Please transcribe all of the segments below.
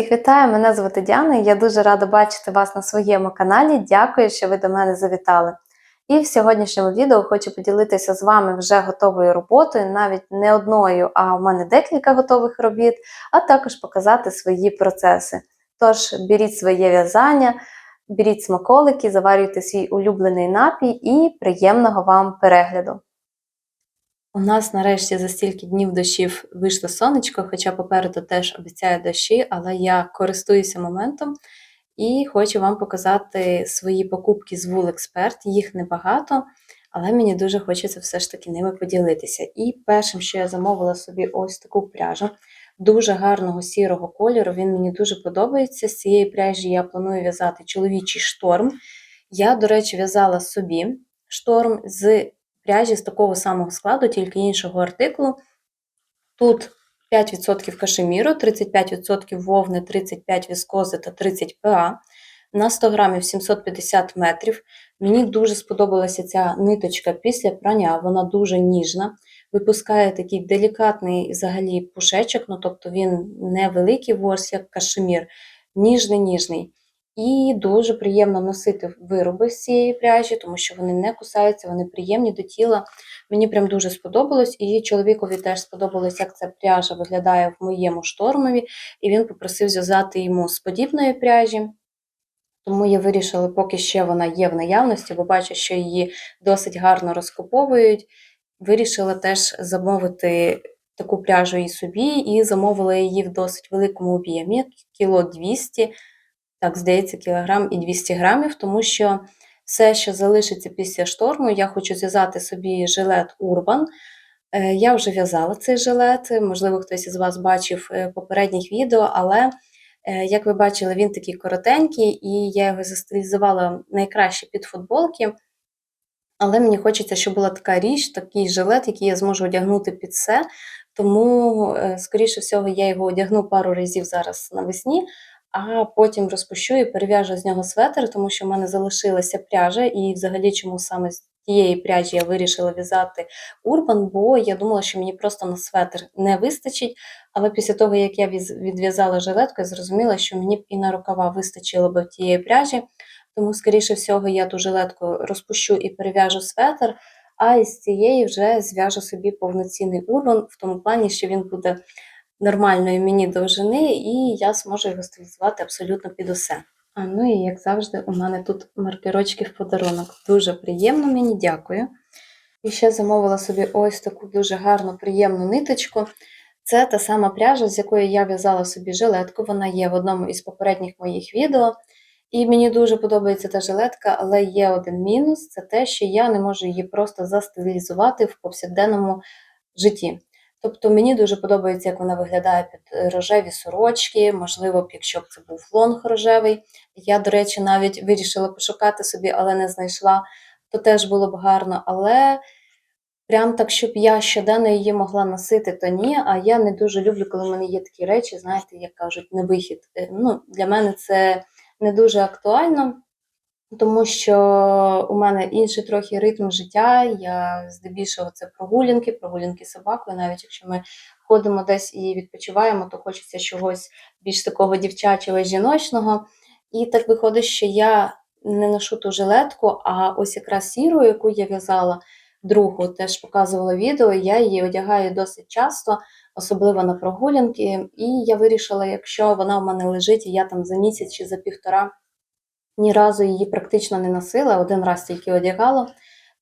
Всіх вітаю! Мене звати Діана. і Я дуже рада бачити вас на своєму каналі. Дякую, що ви до мене завітали. І в сьогоднішньому відео хочу поділитися з вами вже готовою роботою, навіть не одною, а в мене декілька готових робіт, а також показати свої процеси. Тож беріть своє в'язання, беріть смаколики, заварюйте свій улюблений напій і приємного вам перегляду! У нас нарешті за стільки днів дощів вийшло сонечко, хоча попереду теж обіцяє дощі, але я користуюся моментом і хочу вам показати свої покупки з Wool Їх небагато, але мені дуже хочеться все ж таки ними поділитися. І першим, що я замовила собі ось таку пряжу дуже гарного сірого кольору. Він мені дуже подобається. З цієї пряжі я планую в'язати чоловічий шторм. Я, до речі, в'язала собі шторм з пряжі з такого самого складу, тільки іншого артиклу. Тут 5% кашеміру, 35% вовни, 35% віскози та 30 ПА. На 100 грамів 750 метрів. Мені дуже сподобалася ця ниточка після прання, вона дуже ніжна. Випускає такий делікатний взагалі пушечок, ну тобто він не великий ворс, як кашемір, ніжний-ніжний. І дуже приємно носити вироби з цієї пряжі, тому що вони не кусаються, вони приємні до тіла. Мені прям дуже сподобалось, і чоловікові теж сподобалось, як ця пряжа виглядає в моєму штормові, і він попросив зв'язати йому з подібної пряжі. Тому я вирішила, поки ще вона є в наявності, бо бачу, що її досить гарно розкуповують. Вирішила теж замовити таку пряжу і собі, і замовила її в досить великому об'ємі, кіло 200 так, здається, кілограм і 200 грамів, тому що все, що залишиться після шторму, я хочу зв'язати собі жилет Urban. Е, я вже в'язала цей жилет, можливо, хтось із вас бачив е, попередніх відео, але, е, як ви бачили, він такий коротенький, і я його застилізувала найкраще під футболки. Але мені хочеться, щоб була така річ, такий жилет, який я зможу одягнути під все. Тому, скоріше всього, я його одягну пару разів зараз навесні, а потім розпущу і перев'яжу з нього светр, тому що в мене залишилася пряжа, і взагалі чому саме з тієї пряжі я вирішила в'язати урбан, бо я думала, що мені просто на светр не вистачить. Але після того, як я відв'язала жилетку, я зрозуміла, що мені б і на рукава вистачило б тієї пряжі. Тому, скоріше всього, я ту жилетку розпущу і перев'яжу светр, а із цієї вже зв'яжу собі повноцінний урбан, в тому плані, що він буде нормальної мені довжини, і я зможу його стилізувати абсолютно під усе. А ну і, як завжди, у мене тут маркерочки в подарунок. Дуже приємно мені, дякую. І ще замовила собі ось таку дуже гарну, приємну ниточку. Це та сама пряжа, з якої я в'язала собі жилетку. Вона є в одному із попередніх моїх відео. І мені дуже подобається та жилетка, але є один мінус це те, що я не можу її просто застилізувати в повсякденному житті. Тобто мені дуже подобається, як вона виглядає під рожеві сорочки, можливо, якщо б це був лонг рожевий. Я, до речі, навіть вирішила пошукати собі, але не знайшла, то теж було б гарно. Але прям так, щоб я щоденно її могла носити, то ні. А я не дуже люблю, коли в мене є такі речі, знаєте, як кажуть, не вихід. Е, ну, Для мене це не дуже актуально. Тому що у мене інший трохи ритм життя. Я здебільшого це прогулянки, прогулянки собакою. Навіть якщо ми ходимо десь і відпочиваємо, то хочеться чогось більш такого дівчачого, жіночного. І так виходить, що я не ношу ту жилетку, а ось якраз сіру, яку я в'язала другу, теж показувала відео. Я її одягаю досить часто, особливо на прогулянки. І я вирішила, якщо вона в мене лежить, і я там за місяць чи за півтора ні разу її практично не носила, один раз тільки одягала,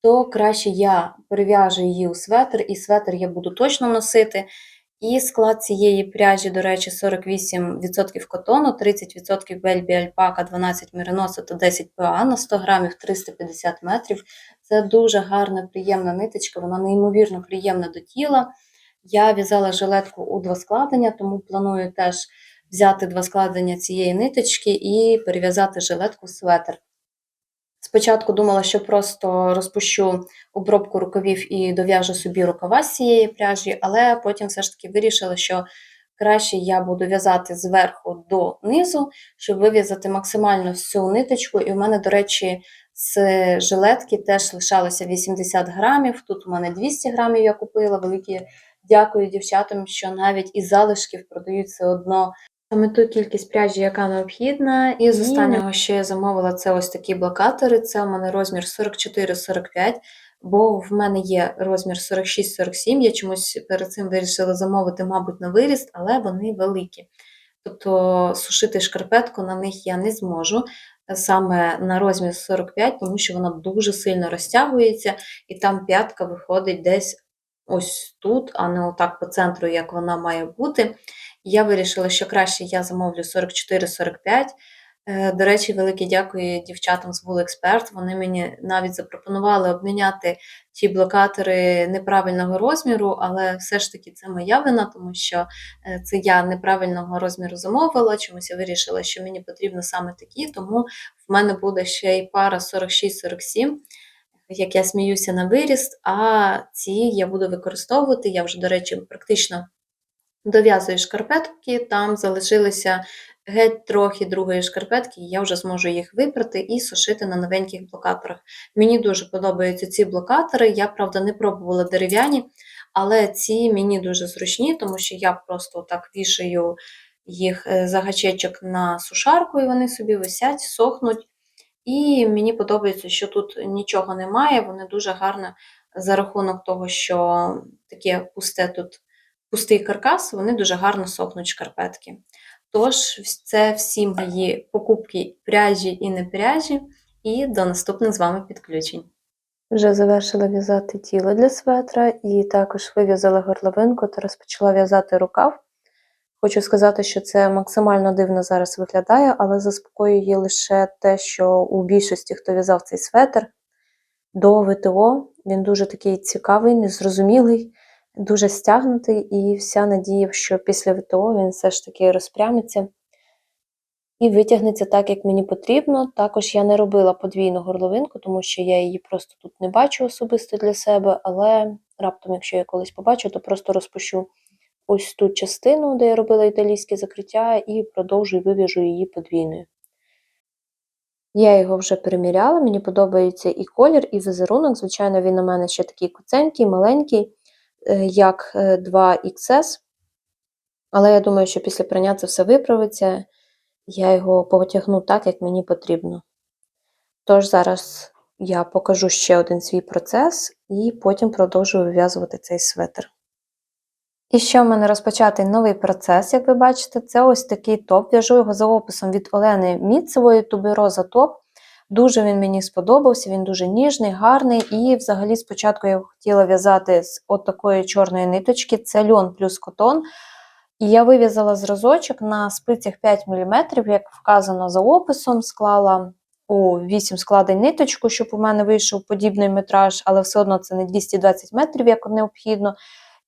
то краще я перев'яжу її у светр, і светр я буду точно носити. І склад цієї пряжі, до речі, 48% котону, 30% бельбі альпака, 12 мериноса та 10 ПА на 100 грамів 350 метрів. Це дуже гарна, приємна ниточка, вона неймовірно приємна до тіла. Я в'язала жилетку у два складення, тому планую теж взяти два складення цієї ниточки і перев'язати жилетку в светр. Спочатку думала, що просто розпущу обробку рукавів і дов'яжу собі рукава з цієї пряжі, але потім все ж таки вирішила, що краще я буду в'язати зверху до низу, щоб вив'язати максимально всю ниточку. І в мене, до речі, з жилетки теж лишалося 80 грамів. Тут у мене 200 грамів я купила. Велике дякую дівчатам, що навіть із залишків продають все одно Саме ту кількість пряжі, яка необхідна. І з останнього, що я замовила, це ось такі блокатори. Це у мене розмір 44-45, бо в мене є розмір 46-47. Я чомусь перед цим вирішила замовити, мабуть, на виріст, але вони великі. Тобто сушити шкарпетку на них я не зможу е, саме на розмір 45, тому що вона дуже сильно розтягується, і там п'ятка виходить десь ось тут, а не отак по центру, як вона має бути. Я вирішила, що краще я замовлю 44-45. Е, До речі, велике дякую дівчатам з Expert. Вони мені навіть запропонували обміняти ті блокатори неправильного розміру, але все ж таки це моя вина, тому що е, це я неправильного розміру замовила. Чомусь я вирішила, що мені потрібно саме такі, тому в мене буде ще й пара 46-47. Як я сміюся на виріст, а ці я буду використовувати. Я вже, до речі, практично дов'язую шкарпетки, там залишилися геть трохи другої шкарпетки, і я вже зможу їх випрати і сушити на новеньких блокаторах. Мені дуже подобаються ці блокатори. Я, правда, не пробувала дерев'яні, але ці мені дуже зручні, тому що я просто так вішаю їх е, за гачечок на сушарку, і вони собі висять, сохнуть. І мені подобається, що тут нічого немає, вони дуже гарно за рахунок того, що таке пусте тут пустий каркас, вони дуже гарно сохнуть шкарпетки. Тож, це всі мої покупки пряжі і не пряжі, і до наступних з вами підключень. Вже завершила в'язати тіло для светра і також вив'язала горловинку та розпочала в'язати рукав. Хочу сказати, що це максимально дивно зараз виглядає, але заспокоює лише те, що у більшості, хто в'язав цей светр, до ВТО він дуже такий цікавий, незрозумілий, дуже стягнутий, і вся надія, що після ВТО він все ж таки розпрямиться і витягнеться так, як мені потрібно. Також я не робила подвійну горловинку, тому що я її просто тут не бачу особисто для себе, але раптом, якщо я колись побачу, то просто розпущу ось ту частину, де я робила італійське закриття, і продовжую вив'яжу її подвійною. Я його вже переміряла, мені подобається і колір, і візерунок. Звичайно, він у мене ще такий куценький, маленький, як 2XS. Але я думаю, що після прання це все виправиться, я його потягну так, як мені потрібно. Тож зараз я покажу ще один свій процес і потім продовжую вив'язувати цей светр. І ще в мене розпочатий новий процес, як ви бачите, це ось такий топ. В'яжу його за описом від Олени Міцевої, тубероза топ. Дуже він мені сподобався, він дуже ніжний, гарний. І взагалі спочатку я хотіла в'язати з от такої чорної ниточки, це льон плюс котон. І я вив'язала зразочок на спицях 5 мм, як вказано за описом, склала у 8 складень ниточку, щоб у мене вийшов подібний метраж, але все одно це не 220 метрів, як необхідно.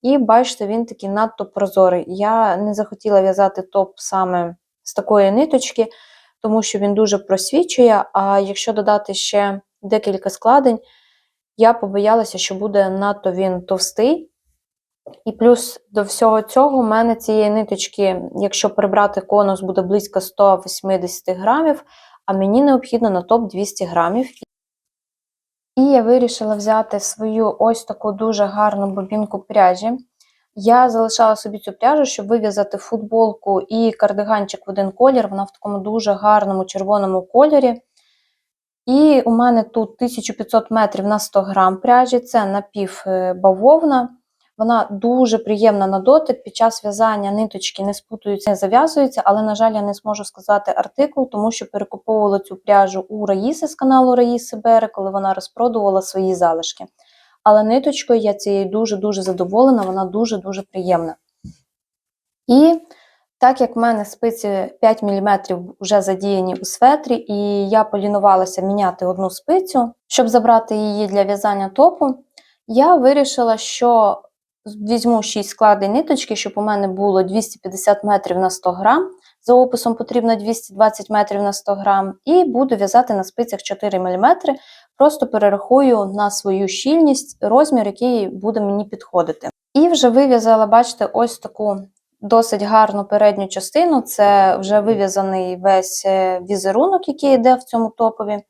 І бачите, він такий надто прозорий. Я не захотіла в'язати топ саме з такої ниточки, тому що він дуже просвічує. А якщо додати ще декілька складень, я побоялася, що буде надто він товстий. І плюс до всього цього у мене цієї ниточки, якщо прибрати конус, буде близько 180 грамів, а мені необхідно на топ 200 грамів. І я вирішила взяти свою ось таку дуже гарну бобінку пряжі. Я залишала собі цю пряжу, щоб вив'язати футболку і кардиганчик в один колір. Вона в такому дуже гарному червоному кольорі. І у мене тут 1500 метрів на 100 грам пряжі, це напівбавовна. Вона дуже приємна на дотик. Під час в'язання ниточки не спутуються, не зав'язуються, але, на жаль, я не зможу сказати артикул, тому що перекуповувала цю пряжу у Раїси з каналу Раїси Бере, коли вона розпродувала свої залишки. Але ниточкою я цією дуже-дуже задоволена, вона дуже-дуже приємна. І так як в мене спиці 5 мм вже задіяні у светрі, і я полінувалася міняти одну спицю, щоб забрати її для в'язання топу, я вирішила, що візьму 6 складень ниточки, щоб у мене було 250 метрів на 100 грам. За описом потрібно 220 метрів на 100 грам, і буду в'язати на спицях 4 мм. Просто перерахую на свою щільність розмір, який буде мені підходити. І вже вив'язала, бачите, ось таку досить гарну передню частину. Це вже вив'язаний весь е, візерунок, який йде в цьому топові.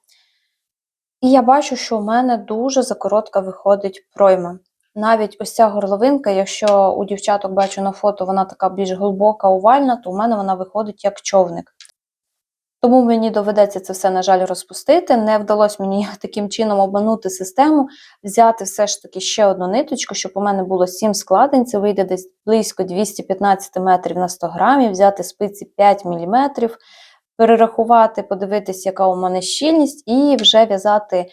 І я бачу, що у мене дуже закоротка виходить пройма. Навіть ось ця горловинка, якщо у дівчаток бачу на фото, вона така більш глибока, овальна, то у мене вона виходить як човник. Тому мені доведеться це все, на жаль, розпустити. Не вдалося мені таким чином обманути систему, взяти все ж таки ще одну ниточку, щоб у мене було 7 складень. Це вийде десь близько 215 метрів на 100 грамів, взяти спиці 5 мм, перерахувати, подивитись, яка у мене щільність, і вже в'язати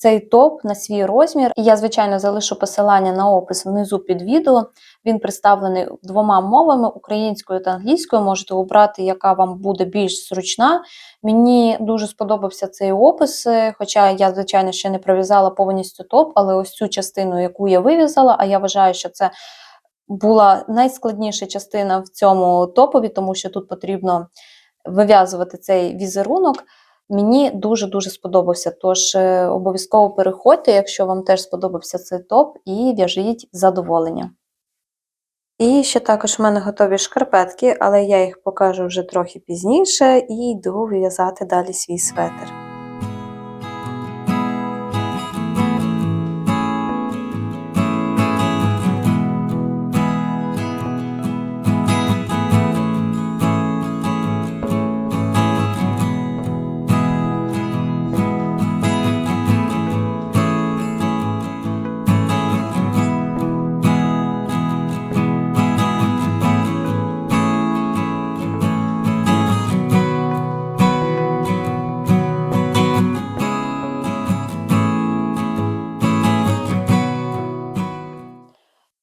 цей топ на свій розмір. І я, звичайно, залишу посилання на опис внизу під відео. Він представлений двома мовами українською та англійською. Можете обрати, яка вам буде більш зручна. Мені дуже сподобався цей опис, е, хоча я, звичайно, ще не пров'язала повністю топ, але ось цю частину, яку я вив'язала, а я вважаю, що це була найскладніша частина в цьому топові, тому що тут потрібно вив'язувати цей візерунок. Мені дуже-дуже сподобався. Тож е, обов'язково переходьте, якщо вам теж сподобався цей топ, і в'яжіть задоволення. І ще також в мене готові шкарпетки, але я їх покажу вже трохи пізніше і йду в'язати далі свій светр.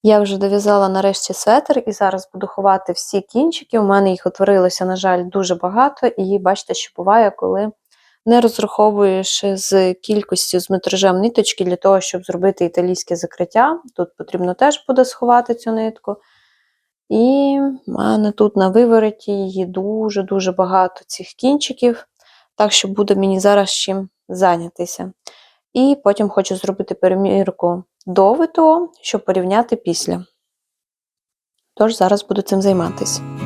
Я вже дов'язала нарешті светр і зараз буду ховати всі кінчики. У мене їх утворилося, на жаль, дуже багато, і бачите, що буває, коли не розраховуєш з кількістю з метражем ниточки для того, щоб зробити італійське закриття. Тут потрібно теж буде сховати цю нитку. І в мене тут на вивороті її дуже-дуже багато цих кінчиків, так що буде мені зараз чим зайнятися. І потім хочу зробити перемірку до ВТО, щоб порівняти після. Тож зараз буду цим займатися.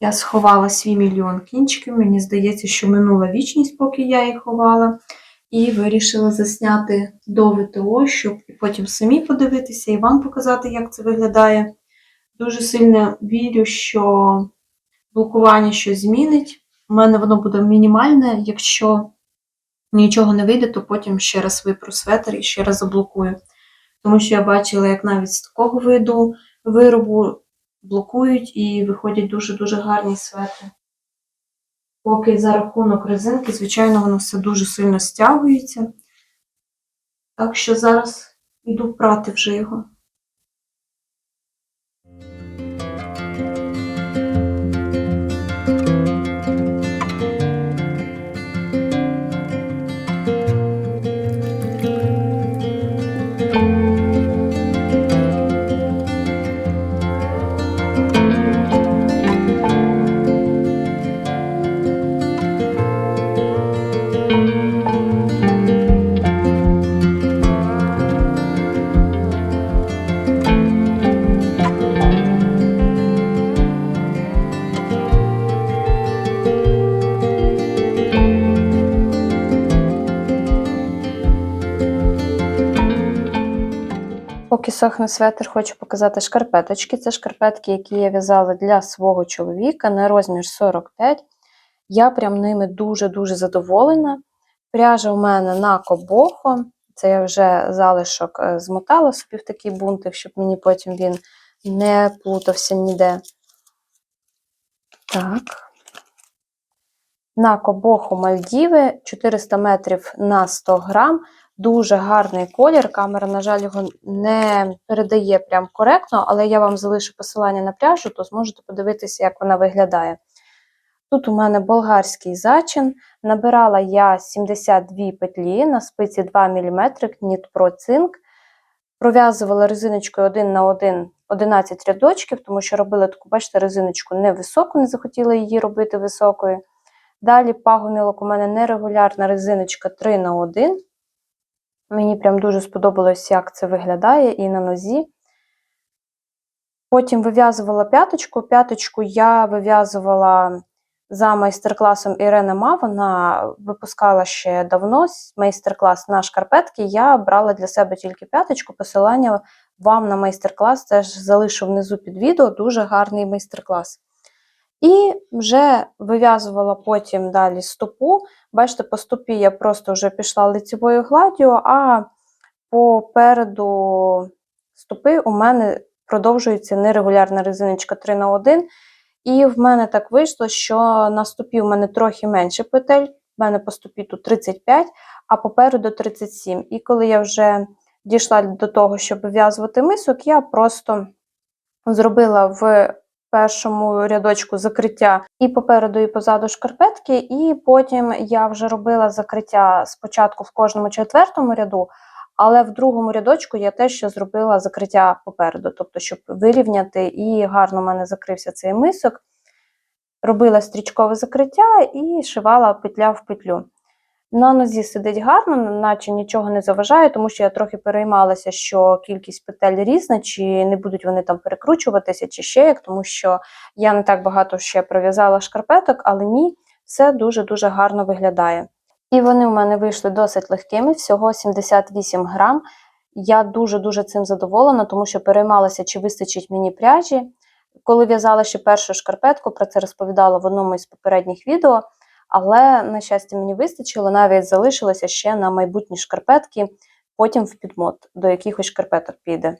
Я сховала свій мільйон кінчиків. Мені здається, що минула вічність, поки я їх ховала. І вирішила засняти до ВТО, щоб потім самі подивитися і вам показати, як це виглядає. Дуже сильно вірю, що блокування щось змінить. У мене воно буде мінімальне. Якщо нічого не вийде, то потім ще раз випру светр і ще раз заблокую. Тому що я бачила, як навіть з такого виду виробу блокують і виходять дуже-дуже гарні светри. Поки за рахунок резинки, звичайно, воно все дуже сильно стягується. Так що зараз йду прати вже його. Сохне светр, хочу показати шкарпеточки. Це шкарпетки, які я в'язала для свого чоловіка на розмір 45. Я прям ними дуже-дуже задоволена. Пряжа у мене на кобохо. Це я вже залишок е, змотала собі в такий бунтик, щоб мені потім він не плутався ніде. Так. На кобоху Мальдіви 400 метрів на 100 грам. Дуже гарний колір. Камера, на жаль, його не передає прям коректно, але я вам залишу посилання на пряжу, то зможете подивитися, як вона виглядає. Тут у мене болгарський зачин. Набирала я 72 петлі на спиці 2 мм Knit Pro Zinc. Пров'язувала резиночкою 1 на 1 11 рядочків, тому що робила таку, бачите, резиночку невисоку, не захотіла її робити високою. Далі пагомілок у мене нерегулярна резиночка 3 на 1 Мені прям дуже сподобалось, як це виглядає і на нозі. Потім вив'язувала п'яточку. П'яточку я вив'язувала за майстер-класом Ірени Ма. Вона випускала ще давно майстер-клас на шкарпетки. Я брала для себе тільки п'яточку. Посилання вам на майстер-клас теж залишу внизу під відео. Дуже гарний майстер-клас. І вже вив'язувала потім далі стопу. Бачите, по стопі я просто вже пішла лицевою гладдю, а попереду стопи у мене продовжується нерегулярна резиночка 3 на 1 І в мене так вийшло, що на стопі у мене трохи менше петель, в мене по стопі тут 35, а попереду 37. І коли я вже дійшла до того, щоб вив'язувати мисок, я просто зробила в першому рядочку закриття і попереду, і позаду шкарпетки, і потім я вже робила закриття спочатку в кожному четвертому ряду, але в другому рядочку я теж ще зробила закриття попереду, тобто, щоб вирівняти і гарно в мене закрився цей мисок. Робила стрічкове закриття і шивала петля в петлю. На нозі сидить гарно, наче нічого не заважає, тому що я трохи переймалася, що кількість петель різна, чи не будуть вони там перекручуватися, чи ще як, тому що я не так багато ще пров'язала шкарпеток, але ні, все дуже-дуже гарно виглядає. І вони в мене вийшли досить легкими, всього 78 грам. Я дуже-дуже цим задоволена, тому що переймалася, чи вистачить мені пряжі. Коли в'язала ще першу шкарпетку, про це розповідала в одному із попередніх відео. Але, на щастя, мені вистачило, навіть залишилося ще на майбутні шкарпетки, потім в підмот, до якихось шкарпеток піде.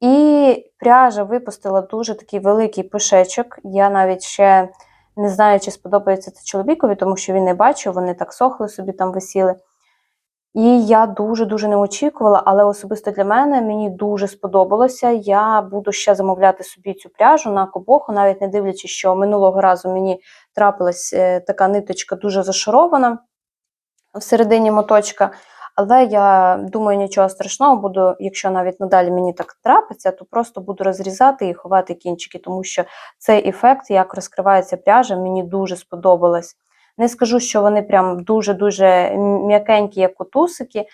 І пряжа випустила дуже такий великий пишечок. Я навіть ще не знаю, чи сподобається це чоловікові, тому що він не бачив, вони так сохли собі там висіли. І я дуже-дуже не очікувала, але особисто для мене мені дуже сподобалося. Я буду ще замовляти собі цю пряжу на кобоху, навіть не дивлячись, що минулого разу мені трапилась е, така ниточка дуже зашарована всередині моточка. Але я думаю, нічого страшного буду, якщо навіть надалі мені так трапиться, то просто буду розрізати і ховати кінчики, тому що цей ефект, як розкривається пряжа, мені дуже сподобалось. Не скажу, що вони прям дуже-дуже м'якенькі, як котусики,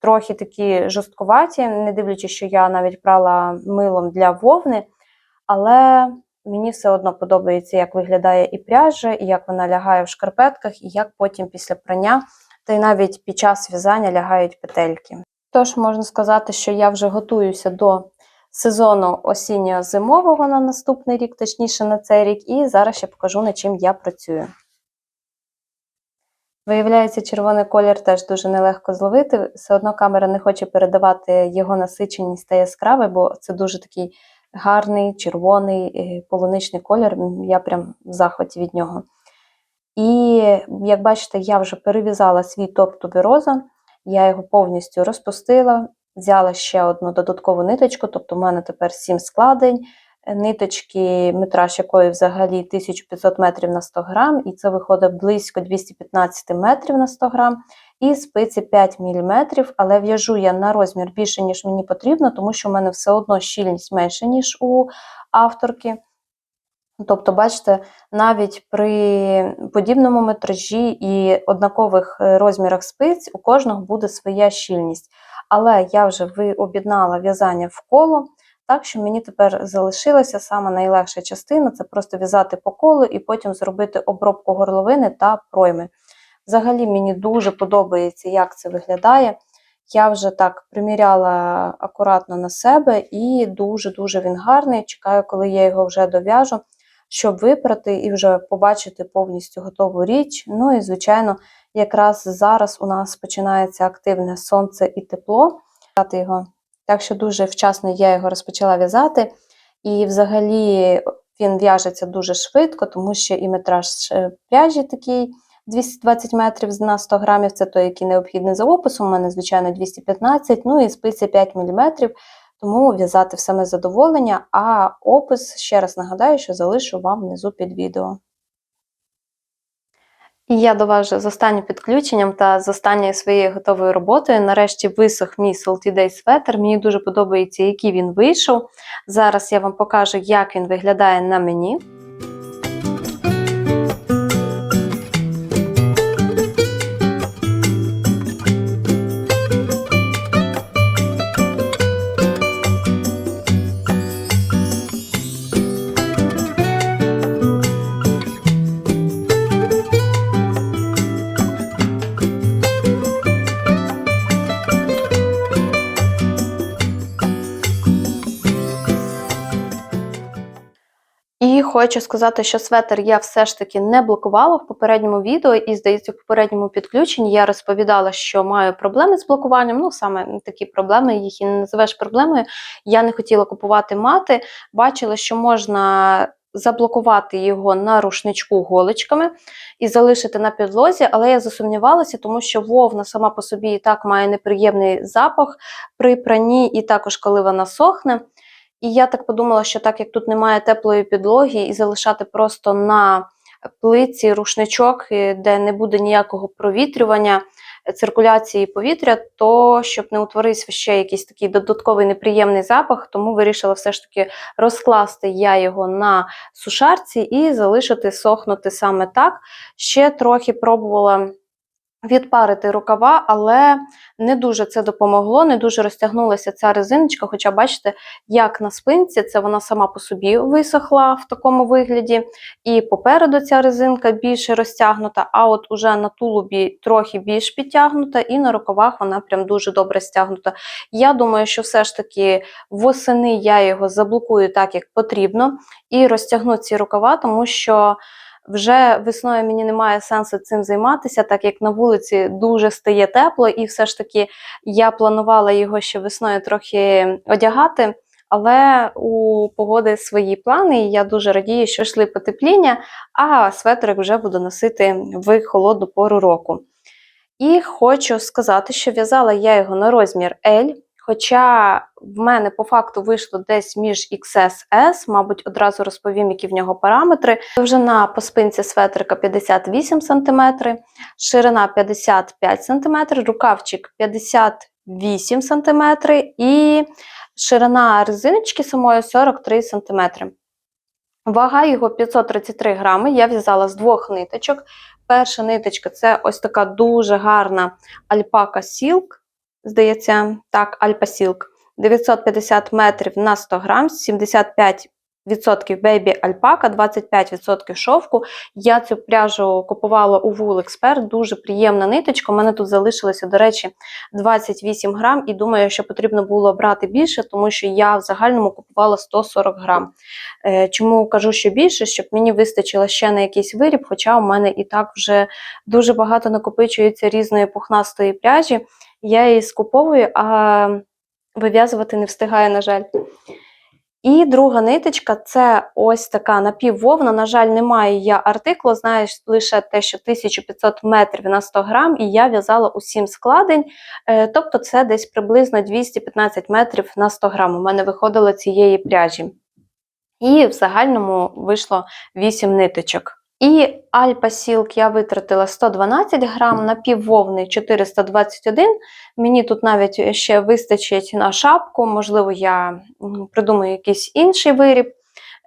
трохи такі жорсткуваті, не дивлячись, що я навіть прала милом для вовни, але мені все одно подобається, як виглядає і пряжа, і як вона лягає в шкарпетках, і як потім після прання, та й навіть під час в'язання лягають петельки. Тож можна сказати, що я вже готуюся до сезону осінньо-зимового на наступний рік, точніше на цей рік, і зараз ще покажу, над чим я працюю. Виявляється, червоний колір теж дуже нелегко зловити. Все одно камера не хоче передавати його насиченість та яскравий, бо це дуже такий гарний, червоний, е, полуничний колір. Я прям в захваті від нього. І, як бачите, я вже перев'язала свій топ тубероза, я його повністю розпустила, взяла ще одну додаткову ниточку, тобто в мене тепер 7 складень ниточки, метраж якої взагалі 1500 метрів на 100 грам, і це виходить близько 215 метрів на 100 грам. І спиці 5 мм, але в'яжу я на розмір більше, ніж мені потрібно, тому що в мене все одно щільність менша, ніж у авторки. Тобто, бачите, навіть при подібному метражі і однакових е, розмірах спиць у кожного буде своя щільність. Але я вже об'єднала в'язання в коло, так що мені тепер залишилася саме найлегша частина це просто в'язати по колу і потім зробити обробку горловини та пройми. Взагалі, мені дуже подобається, як це виглядає. Я вже так приміряла акуратно на себе і дуже-дуже він гарний. Чекаю, коли я його вже дов'яжу, щоб випрати і вже побачити повністю готову річ. Ну і, звичайно, якраз зараз у нас починається активне сонце і тепло. його так що дуже вчасно я його розпочала в'язати. І взагалі він в'яжеться дуже швидко, тому що і метраж пряжі такий 220 метрів на 100 грамів, це той, який необхідний за описом. У мене, звичайно, 215, ну і спиці 5 мм, тому в'язати саме задоволення, а опис, ще раз нагадаю, що залишу вам внизу під відео. І я до вас вже з останнім підключенням та з останньою своєю готовою роботою. Нарешті висох мій Salty Day светер. Мені дуже подобається, який він вийшов. Зараз я вам покажу, як він виглядає на мені. Хочу сказати, що светр я все ж таки не блокувала в попередньому відео, і здається, в попередньому підключенні я розповідала, що маю проблеми з блокуванням. Ну, саме такі проблеми, їх і не називаєш проблемою. Я не хотіла купувати мати, бачила, що можна. Заблокувати його на рушничку голочками і залишити на підлозі, але я засумнівалася, тому що вовна сама по собі і так має неприємний запах при пранні, і також коли вона сохне. І я так подумала, що так як тут немає теплої підлоги, і залишати просто на плиці рушничок, е, де не буде ніякого провітрювання, е, циркуляції повітря, то щоб не утворився ще якийсь такий додатковий неприємний запах, тому вирішила все ж таки розкласти я його на сушарці і залишити сохнути саме так. Ще трохи пробувала відпарити рукава, але не дуже це допомогло, не дуже розтягнулася ця резиночка. Хоча, бачите, як на спинці, це вона сама по собі висохла в такому вигляді. І попереду ця резинка більше розтягнута, а от уже на тулубі трохи більш підтягнута, і на рукавах вона прям дуже добре стягнута. Я думаю, що все ж таки восени я його заблокую так, як потрібно, і розтягну ці рукава, тому що. Вже весною мені немає сенсу цим займатися, так як на вулиці дуже стає тепло, і все ж таки я планувала його ще весною трохи одягати. Але у погоди свої плани, і я дуже радію, що йшли потепління, а светрик вже буду носити в холодну пору року. І хочу сказати, що в'язала я його на розмір L. Хоча в мене по факту вийшло десь між XS мабуть, одразу розповім, які в нього параметри. Довжина по спинці светрика 58 см, ширина 55 см, рукавчик 58 см і ширина резиночки самої 43 см. Вага його 533 грами. Я в'язала з двох ниточок. Перша ниточка це ось така дуже гарна альпака Silk здається, так, Альпа Сілк. 950 метрів на 100 грам, 75% бейбі альпака, 25% шовку. Я цю пряжу купувала у Wool Expert, дуже приємна ниточка. У мене тут залишилося, до речі, 28 грам, і думаю, що потрібно було брати більше, тому що я в загальному купувала 140 грам. Е, чому кажу, що більше, щоб мені вистачило ще на якийсь виріб, хоча у мене і так вже дуже багато накопичується різної пухнастої пряжі. Я її скуповую, а вив'язувати не встигаю, на жаль. І друга ниточка це ось така напіввовна. На жаль, немає я артиклу, знаю лише те, що 1500 метрів на 100 грам, і я в'язала у 7 складень. Е, тобто це десь приблизно 215 метрів на 100 грам. У мене виходило цієї пряжі. І в загальному вийшло 8 ниточок. І Альпа Сілк я витратила 112 грам, напіввовний 421. Мені тут навіть ще вистачить на шапку, можливо, я придумаю якийсь інший виріб.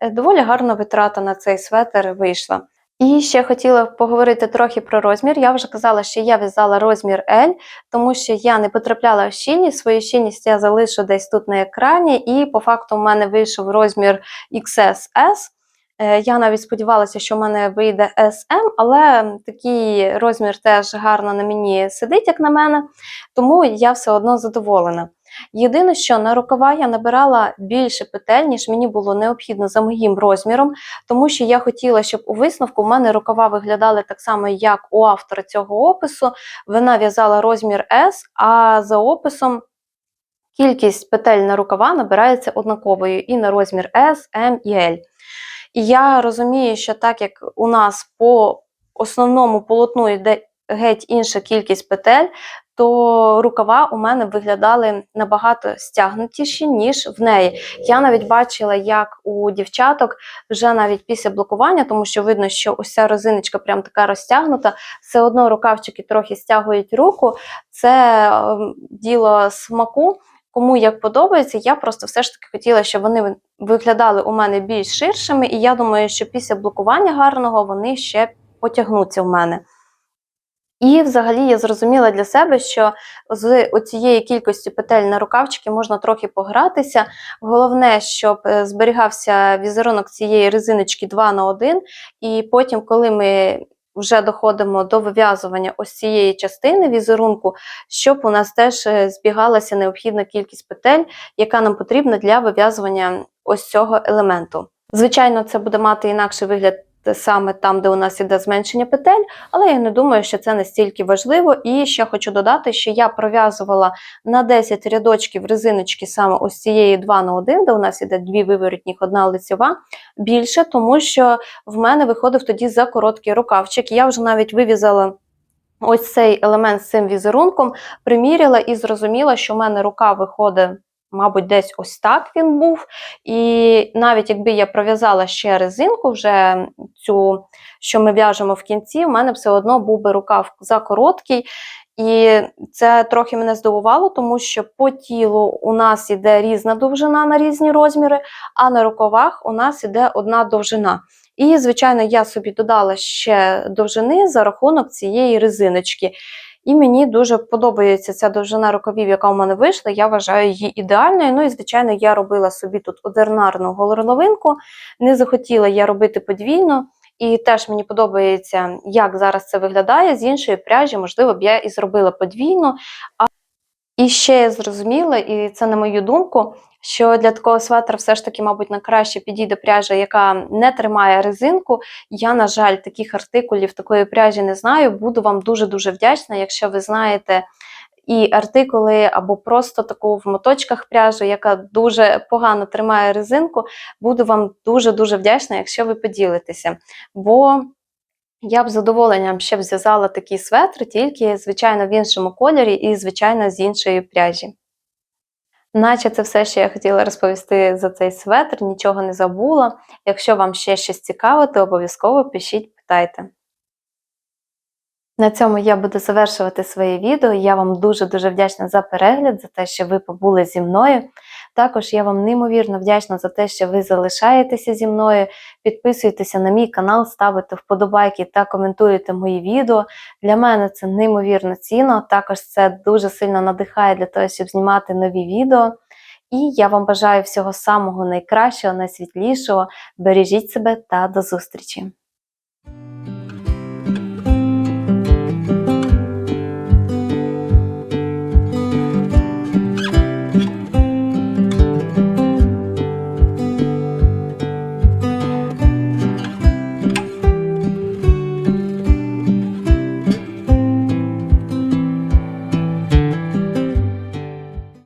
Е, доволі гарна витрата на цей светр вийшла. І ще хотіла поговорити трохи про розмір. Я вже казала, що я в'язала розмір L, тому що я не потрапляла в щільність. Свою щільність я залишу десь тут на екрані, і по факту в мене вийшов розмір XSS. Е, я навіть сподівалася, що в мене вийде SM, але такий розмір теж гарно на мені сидить, як на мене, тому я все одно задоволена. Єдине, що на рукава я набирала більше петель, ніж мені було необхідно за моїм розміром, тому що я хотіла, щоб у висновку в мене рукава виглядали так само, як у автора цього опису. Вона в'язала розмір S, а за описом. Кількість петель на рукава набирається однаковою і на розмір S, M і L. І я розумію, що так як у нас по основному полотну йде геть інша кількість петель, то рукава у мене виглядали набагато стягнутіші, ніж в неї. Я навіть бачила, як у дівчаток вже навіть після блокування, тому що видно, що ця розиночка прям така розтягнута, все одно рукавчики трохи стягують руку. Це ем, діло смаку. Кому як подобається, я просто все ж таки хотіла, щоб вони виглядали у мене більш ширшими, і я думаю, що після блокування гарного вони ще потягнуться в мене. І взагалі я зрозуміла для себе, що з оцієї кількості петель на рукавчики можна трохи погратися. Головне, щоб е, зберігався візерунок цієї резиночки 2 на 1, і потім, коли ми вже доходимо до вив'язування ось цієї частини візерунку, щоб у нас теж е, збігалася необхідна кількість петель, яка нам потрібна для вив'язування ось цього елементу. Звичайно, це буде мати інакший вигляд саме там, де у нас іде зменшення петель, але я не думаю, що це настільки важливо. І ще хочу додати, що я пров'язувала на 10 рядочків резиночки саме ось цієї 2 на 1, де у нас іде дві виворотніх, одна лицьова, більше, тому що в мене виходив тоді за короткий рукавчик. Я вже навіть вив'язала. Ось цей елемент з цим візерунком приміряла і зрозуміла, що в мене рука виходить мабуть, десь ось так він був. І навіть якби я пров'язала ще резинку, вже цю, що ми в'яжемо в кінці, в мене все одно був би рукав закороткий. І це трохи мене здивувало, тому що по тілу у нас іде різна довжина на різні розміри, а на рукавах у нас іде одна довжина. І, звичайно, я собі додала ще довжини за рахунок цієї резиночки. І мені дуже подобається ця довжина рукавів, яка у мене вийшла. Я вважаю її ідеальною. Ну і, звичайно, я робила собі тут одернарну горловинку. Не захотіла я робити подвійно. І теж мені подобається, як зараз це виглядає з іншої пряжі, можливо, б я і зробила подвійно. І ще я зрозуміла, і це на мою думку, що для такого светра все ж таки, мабуть, найкраще підійде пряжа, яка не тримає резинку. Я, на жаль, таких артикулів такої пряжі не знаю. Буду вам дуже-дуже вдячна, якщо ви знаєте. І артикули або просто таку в моточках пряжу, яка дуже погано тримає резинку, буду вам дуже-дуже вдячна, якщо ви поділитеся. Бо я б з задоволенням ще б зв'язала такий светр, тільки, звичайно, в іншому кольорі і, звичайно, з іншої пряжі. Наче це все, що я хотіла розповісти за цей светр, нічого не забула. Якщо вам ще щось цікаве, то обов'язково пишіть, питайте. На цьому я буду завершувати своє відео. Я вам дуже-дуже вдячна за перегляд, за те, що ви побули зі мною. Також я вам неймовірно вдячна за те, що ви залишаєтеся зі мною, підписуєтеся на мій канал, ставите вподобайки та коментуєте мої відео. Для мене це неймовірно цінно. Також це дуже сильно надихає для того, щоб знімати нові відео. І я вам бажаю всього самого найкращого, найсвітлішого. Бережіть себе та до зустрічі!